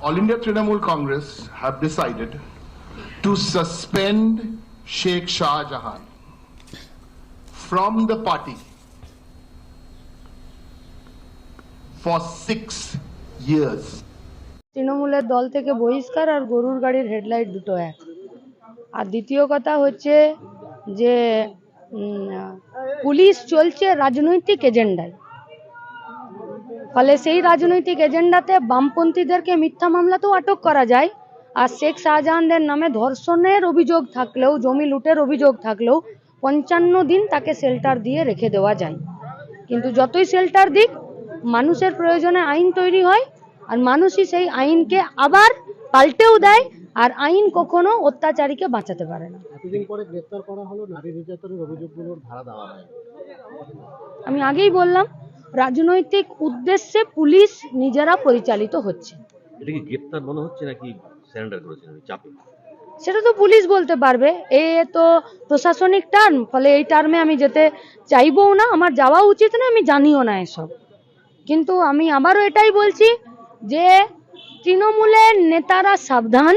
All India Trinamool Congress have decided to suspend Sheikh Shah Jahan from the party for six years. তৃণমূলের দল থেকে বহিষ্কার আর গরুর গাড়ির হেডলাইট দুটো এক আর দ্বিতীয় কথা হচ্ছে যে পুলিশ চলছে রাজনৈতিক এজেন্ডায় ফলে সেই রাজনৈতিক এজেন্ডাতে বামপন্থীদেরকে মিথ্যা মামলাতেও আটক করা যায়। আর শেখ শাহজাহানদের নামে ধর্ষণের অভিযোগ থাকলেও জমি লুটের অভিযোগ থাকলেও পঞ্চান্ন দিন তাকে শেল্টার দিয়ে রেখে দেওয়া যায়। কিন্তু যতই শেল্টার দিক মানুষের প্রয়োজনে আইন তৈরি হয় আর মানুষই সেই আইনকে আবার পাল্টেও দেয় আর আইন কখনো অত্যাচারীকে বাঁচাতে পারে না। এতদিন পরে গ্রেপ্তার করা হলো নারী নির্যাতনের অভিযোগগুলোর ধারা দেওয়া আমি আগেই বললাম রাজনৈতিক উদ্দেশ্যে পুলিশ নিজেরা পরিচালিত হচ্ছে। এটা কি গ্রেপ্তার মনে হচ্ছে নাকি স্যারেন্ডার করেছেন চাপে। সেটা তো পুলিশ বলতে পারবে। এ তো প্রশাসনিক টার্ম ফলে এই টার্মে আমি যেতে চাইবও না আমার যাওয়া উচিত না আমি জানিও না এসব। কিন্তু আমি আবারও এটাই বলছি যে তৃণমূলের নেতারা সাবধান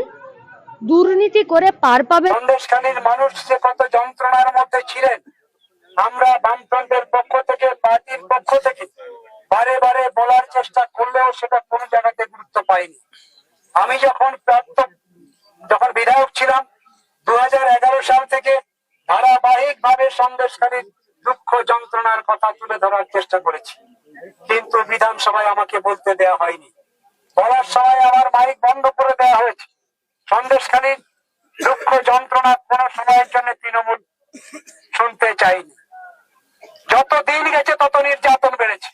দুর্নীতি করে পার পাবে। মানুষ যে কত যন্ত্রণার মধ্যে ছিলেন আমরা বামফ্রন্টের পক্ষ থেকে সেটা কোনো জায়গাতে গুরুত্ব পায়নি আমি যখন প্রাপ্ত, যখন বিধায়ক ছিলাম দু সাল থেকে ধারাবাহিক ভাবে সন্দেশখালীর দুঃখ যন্ত্রণার কথা তুলে ধরার চেষ্টা করেছি। কিন্তু বিধানসভায় আমাকে বলতে দেয়া হয়নি। বলার সময় আমার মাইক বন্ধ করে দেওয়া হয়েছে। সন্দেশখালীর দুঃখ যন্ত্রণা কোন সময়ের জন্য তৃণমূল শুনতে চাইনি। যত দিন গেছে তত নির্যাতন বেড়েছে।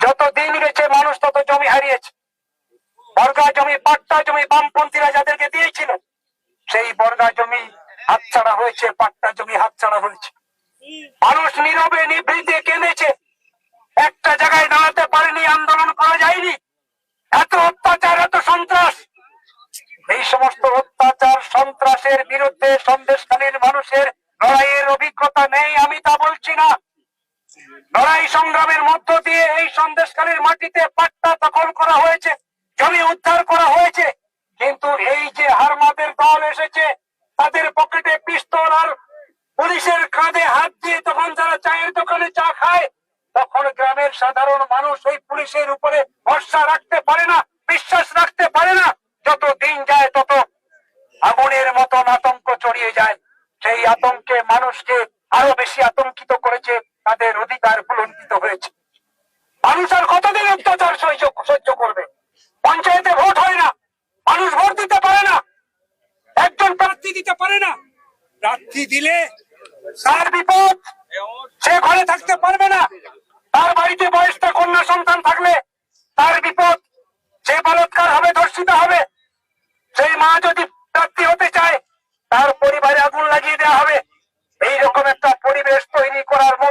যত দিন গেছে হারিয়েছে বর্গা জমি পাট্টা জমি, বামপন্থীরা যাদেরকে দিয়েছিল, সেই বর্গা জমি হাতছাড়া হয়েছে পাট্টা জমি হাতছাড়া হয়েছে। মানুষ নীরবে, নিভৃতে কেঁদেছে। একটা জায়গায় দাঁড়াতে পারেনি, আন্দোলন করা যায়নি। এত অত্যাচার, এত সন্ত্রাস। এই সমস্ত অত্যাচার, সন্ত্রাসের বিরুদ্ধে সন্দেশখালীর মানুষের লড়াইয়ের অভিজ্ঞতা নেই, আমি তা বলছি না। লড়াই সংগ্রামের মধ্য দিয়ে এই সন্দেশখালীর মাটিতে পাট্টা দখল করা হয়েছে, জমি উদ্ধার করা হয়েছে। কিন্তু এই যে হারমাদের দল এসেছে, তাদের পকেটে পিস্তল আর পুলিশের কাঁধে হাত দিয়ে তখন যারা চায়ের দোকানে চা খায়, তখন গ্রামের সাধারণ মানুষ ওই পুলিশের উপরে ভরসা রাখতে পারে না, বিশ্বাস রাখতে পারে না। যত দিন যায়, তত আগুনের মতন আতঙ্ক ছড়িয়ে যায়। সেই আতঙ্কে মানুষকে আরও বেশি আতঙ্কিত করেছে তাদের অধিকার ভুলণ্ঠিত হয়েছে। মানুষ আর কতদিন অত্যাচার সহ্য করবে? পঞ্চায়েতে ভোট হয় না। মানুষ ভোট দিতে পারে না। একজন প্রার্থী দিতে পারে না। প্রার্থী দিলে তার বিপদ সে ঘরে থাকতে পারবে না। তার বাড়িতে বয়স্ক কন্যা সন্তান থাকলে তার বিপদ সে বলৎকার হবে ধর্ষিত হবে, সেই মা যদি প্রার্থী হতে চায়, তার পরিবারে আগুন লাগিয়ে দেওয়া হবে। তৈরি করার আজকের